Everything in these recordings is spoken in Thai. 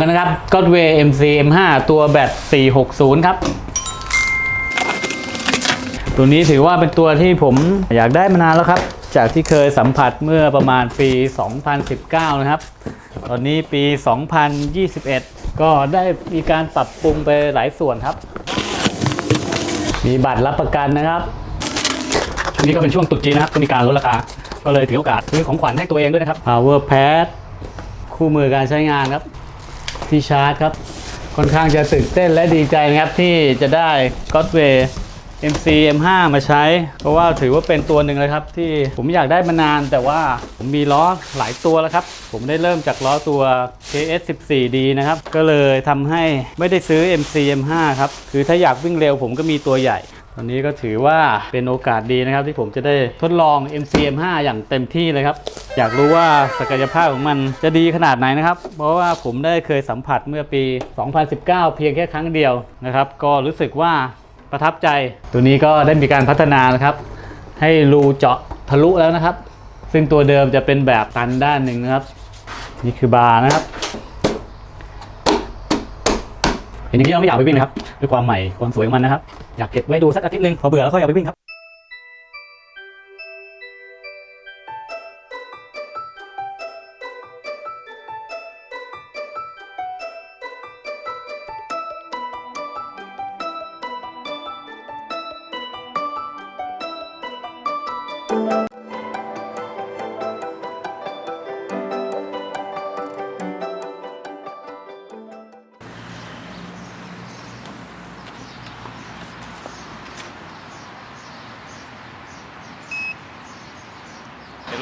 กันนะครับ Godway MC M5 ตัวแบต 460 ครับ ตัวนี้ถือว่าเป็นตัวที่ผมอยากได้มานานแล้วครับ จากที่เคยสัมผัสเมื่อประมาณปี 2019 นะครับ ตอนนี้ปี 2021 ก็ได้มีการปรับปรุงไปหลายส่วนครับ มีบัตรรับประกันนะครับช่วงนี้ก็เป็นช่วงตรุษจีนนะครับก็มีการลดราคา ก็เลยถือโอกาสซื้อของขวัญให้ตัวเองด้วยนะครับ power pad คู่มือการใช้งานครับ ที่ชาร์จครับ ค่อนข้างจะตื่นเต้นและดีใจนะครับที่จะได้ Godway MC M5 มาใช้ เพราะว่าถือว่าเป็นตัวหนึ่งเลยครับ ที่ผมอยากได้มานานแต่ว่าผมมีล้อหลายตัวแล้วครับ ผมได้เริ่มจากล้อตัว KS 14D นะครับ ก็เลยทำให้ไม่ได้ซื้อ MC M5 ครับ คือถ้าอยากวิ่งเร็วผมก็มีตัวใหญ่ ตอนนี้ก็ถือว่าเป็นโอกาสดีนะครับ ที่ผมจะได้ทดลอง MCM5 อย่างเต็มที่เลยครับ อยากรู้ว่าศักยภาพของมันจะดีขนาดไหนนะครับ เพราะว่าผมได้เคยสัมผัสเมื่อปี 2019 เพียงแค่ครั้งเดียวนะครับ ก็รู้สึกว่าประทับใจ ตัวนี้ก็ได้มีการพัฒนานะครับ ให้รูเจาะทะลุแล้วนะครับ ซึ่งตัวเดิมจะเป็นแบบตันด้านหนึ่งนะครับ นี่คือบาร์นะครับเห็นอย่างนี้เราไม่อยากไปวิ่งนะครับด้วยความใหม่ความสวยของมันนะครับ อยากเก็บไว้ดูสักอาทิตย์หนึ่งพอเบื่อแล้วค่อยเอาไปวิ่งครับ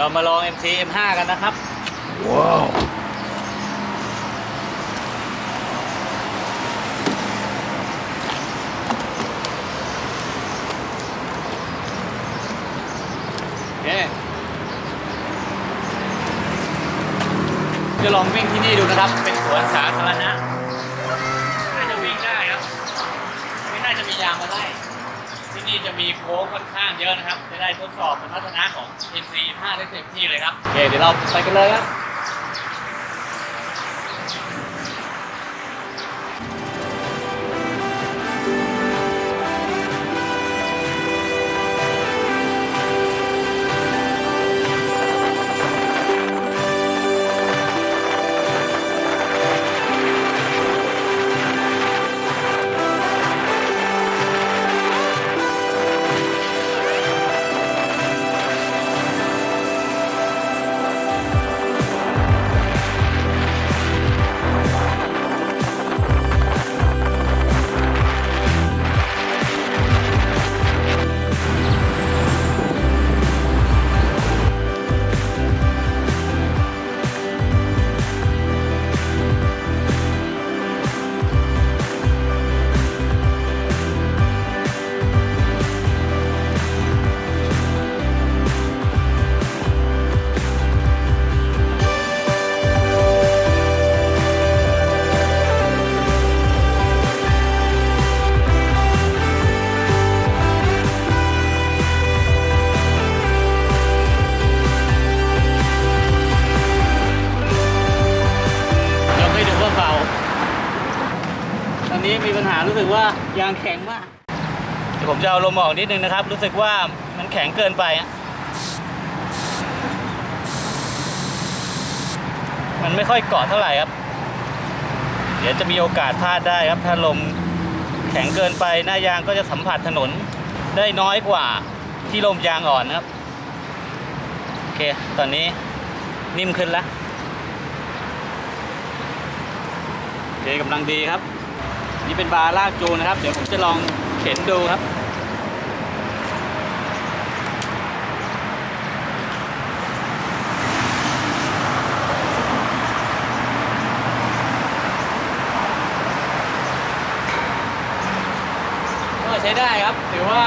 เดี๋ยวเรามาลอง MC M5 กันนะครับ ว้าวโอเคจะลองวิ่งที่นี่ดูนะครับ เป็นสวนสาธารณะ จะมีโค้งค่อนข้างเยอะนะครับ จะได้ทดสอบสมรรถนะของ N45 ได้เต็มที่เลยครับโอเคเดี๋ยวเราไปกันเลยครับางแข็งมากเดี๋ยวผมจะเอาลมออกนิดนึงนะครับ รู้สึกว่ามันแข็งเกินไปมันไม่ค่อยเกาะเท่าไหร่ครับ เดี๋ยวจะมีโอกาสพลาดได้ครับ ถ้าลมแข็งเกินไปหน้ายางก็จะสัมผัสถนนได้น้อยกว่าที่ลมยางอ่อนนะครับ โอเค ตอนนี้นิ่มขึ้นแล้วโอเคกำลังดีครับ นี่เป็นบาร์ลากจูนะครับ เดี๋ยวผมจะลองเข็นดูครับ ก็ใช้ได้ครับ ถือว่า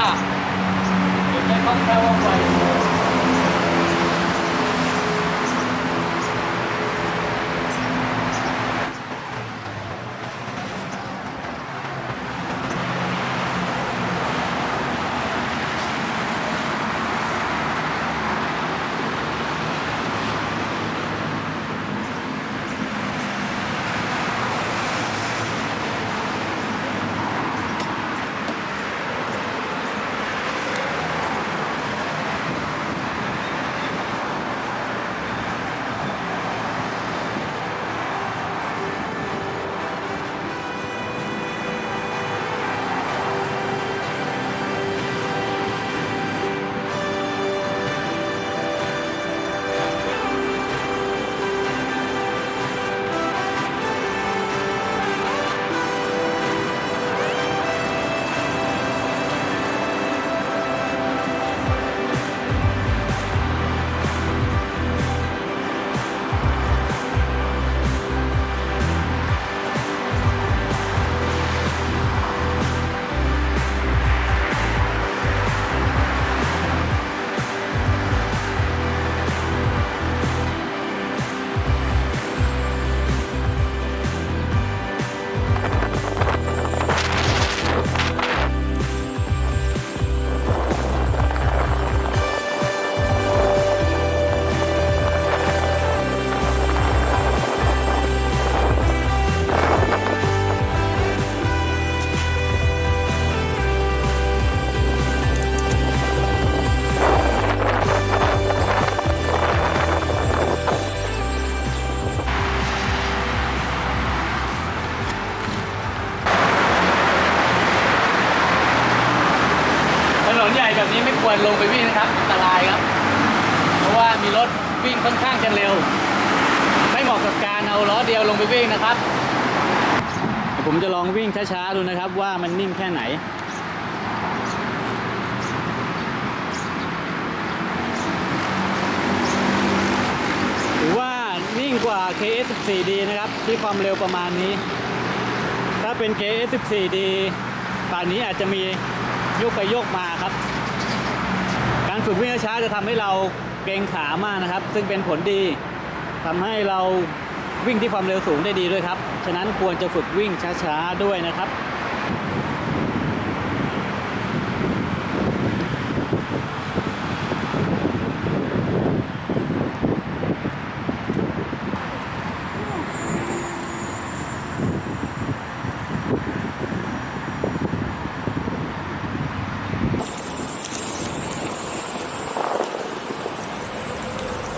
ถือไม่คล่องแคล่วว่องไว ล้อเดียวลงไปวิ่งนะครับ ผมจะลองวิ่งช้าๆดูนะครับว่ามันนิ่งแค่ไหนถือว่านิ่งกว่า KS14D นะครับ ที่ความเร็วประมาณนี้ ถ้าเป็น KS14D ป่านนี้อาจจะมีโยกไปโยกมาครับ การฝึกวิ่งช้าจะทำให้เราเกรงขามากนะครับ ซึ่งเป็นผลดีทำให้เรา วิ่งที่ความเร็วสูงได้ดีด้วยครับ ฉะนั้นควรจะฝึกวิ่งช้าๆด้วยนะครับ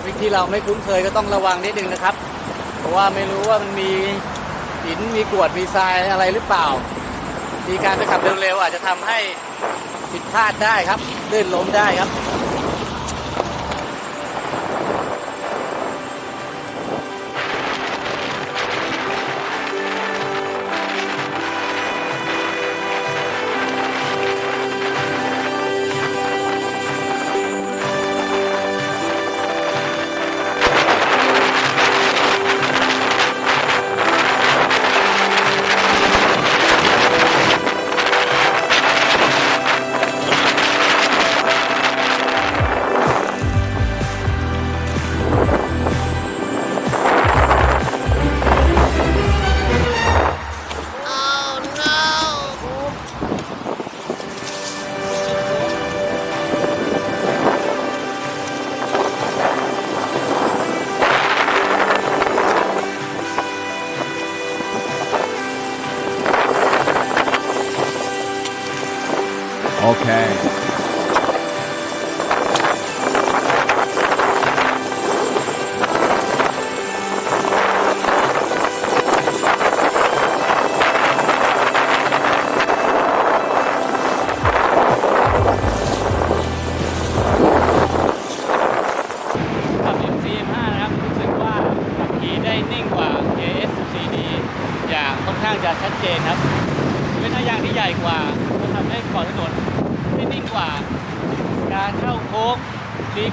วิ่งที่เราไม่คุ้นเคยก็ต้องระวังนิดนึงนะครับ ว่าไม่รู้ว่ามันมีหินมีกรวดมีทรายอะไรหรือเปล่า มีการไปขับเร็วๆอาจจะทำให้ผิดพลาดได้ครับลื่นล้มได้ครับ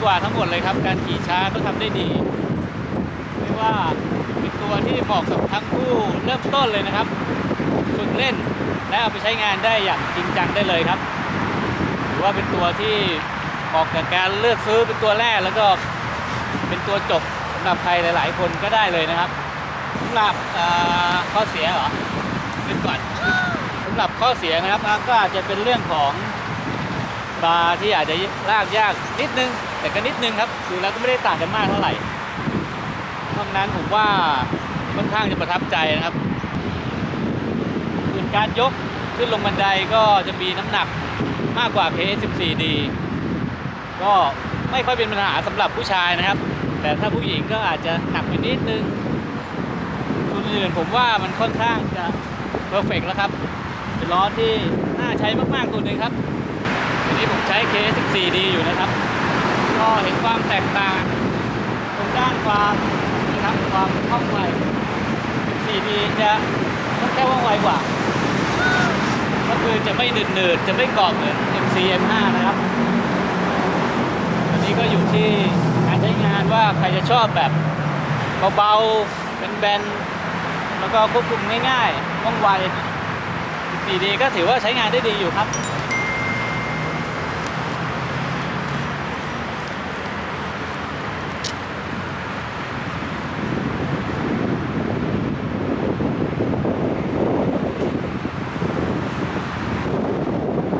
กว่าทั้งหมดเลยครับ การขี่ช้าก็ทำได้ดีไม่ว่าเป็นตัวที่เหมาะกับทั้งผู้เริ่มต้นเลยนะครับฝึกเล่นและเอาไปใช้งานได้อย่างจริงจังได้เลยครับถือว่าเป็นตัวที่เหมาะกับการเลือกซื้อเป็นตัวแรกแล้วก็เป็นตัวจบสำหรับใครหลาย ๆ คนก็ได้เลยนะครับสำหรับข้อเสียเหรอเป็นก่อนสำหรับข้อเสียนะครับก็อาจจะเป็นเรื่องของบาร์ที่อาจจะลากยากนิดนึง แต่ก็นิดนึงครับดูแล้วก็ไม่ได้ต่างกันมากเท่าไหร่นอกนั้นผมว่าค่อนข้างจะประทับใจนะครับส่วนการยกขึ้นลงบันไดก็จะมีน้ำหนักมากกว่า KS14D ก็ไม่ค่อยเป็นปัญหาสำหรับผู้ชายนะครับ แต่ถ้าผู้หญิงก็อาจจะหนักไปนิดนึงตัวนอื่นผมว่ามันค่อนข้างจะเพอร์เฟกแล้วครับ เป็นล้อที่น่าใช้มากๆตัวนึงครับทีนี้ผมใช้ KS14D อยู่นะครับ ก็เห็นความแตกต่างตรงด้านความนะครับความคล่องไว 14D จะค่อนข้างว่องไวกว่า ก็คือจะไม่หนืดๆจะไม่เกาะเหมือน MC-M5 นะครับ อันนี้ก็อยู่ที่การใช้งานว่าใครจะชอบแบบเบาๆเป็นแบนแล้วก็ควบคุมง่ายๆว่องไว 4D ก็ถือว่าใช้งานได้ดีอยู่ครับ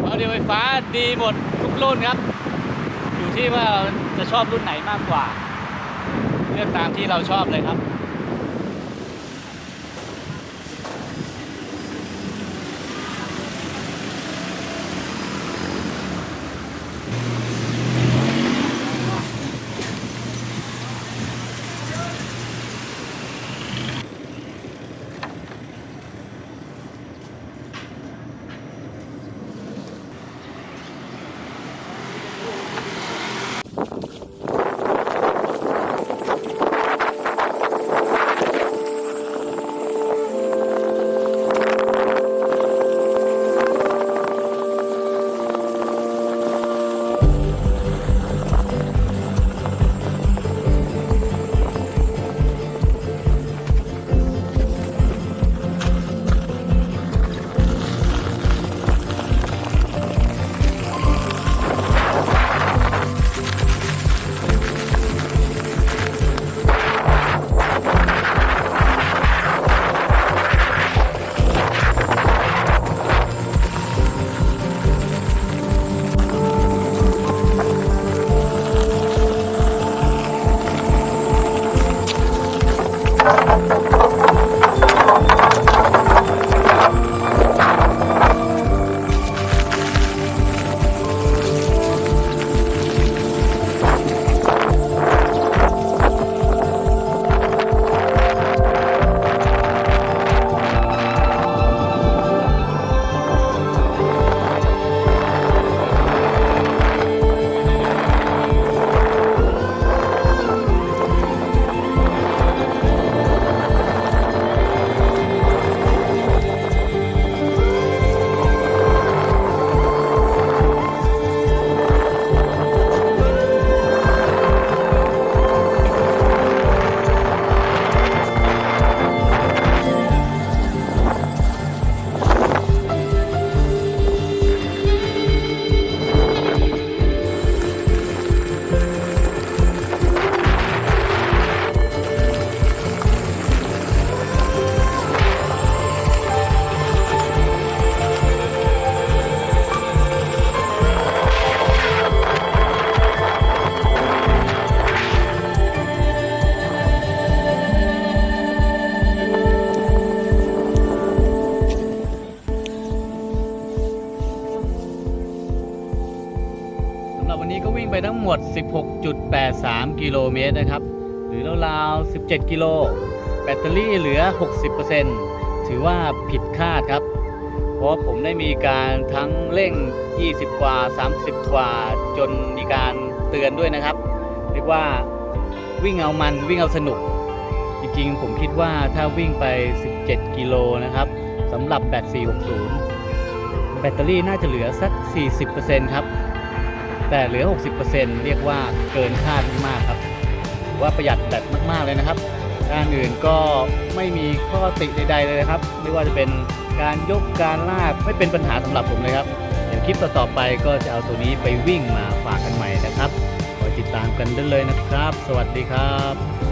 เอาเดียวไฟ้าดีหมดทุกรุ่นครับ อยู่ที่ว่าเราจะชอบรุ่นไหนมากกว่า เลือกตามที่เราชอบเลยครับ ทั้งหมด 16.83 กิโลเมตรนะครับ หรือราวๆ 17 กิโล แบตเตอรี่เหลือ 60%ถือว่าผิดคาดครับ เพราะผมได้มีการทั้งเร่ง 20 กว่า 30 กว่า จนมีการเตือนด้วยนะครับ เรียกว่าวิ่งเอามันวิ่งเอาสนุก จริงๆ ผมคิดว่าถ้าวิ่งไป 17 กิโลนะครับสำหรับแบต460 แบตเตอรี่น่าจะเหลือสัก 40%ครับ แต่เหลือ 60%เรียกว่าเกินคาดมากๆครับถือว่าประหยัดแบตมากๆเลยนะครับ ด้านอื่นก็ไม่มีข้อติใดๆเลยนะครับ ไม่ว่าจะเป็นการยกการลากไม่เป็นปัญหาสำหรับผมเลยครับเดี๋ยวคลิปต่อๆไปก็จะเอาตัวนี้ไปวิ่งมาฝากกันใหม่นะครับคอยติดตามกันได้เลยนะครับ สวัสดีครับ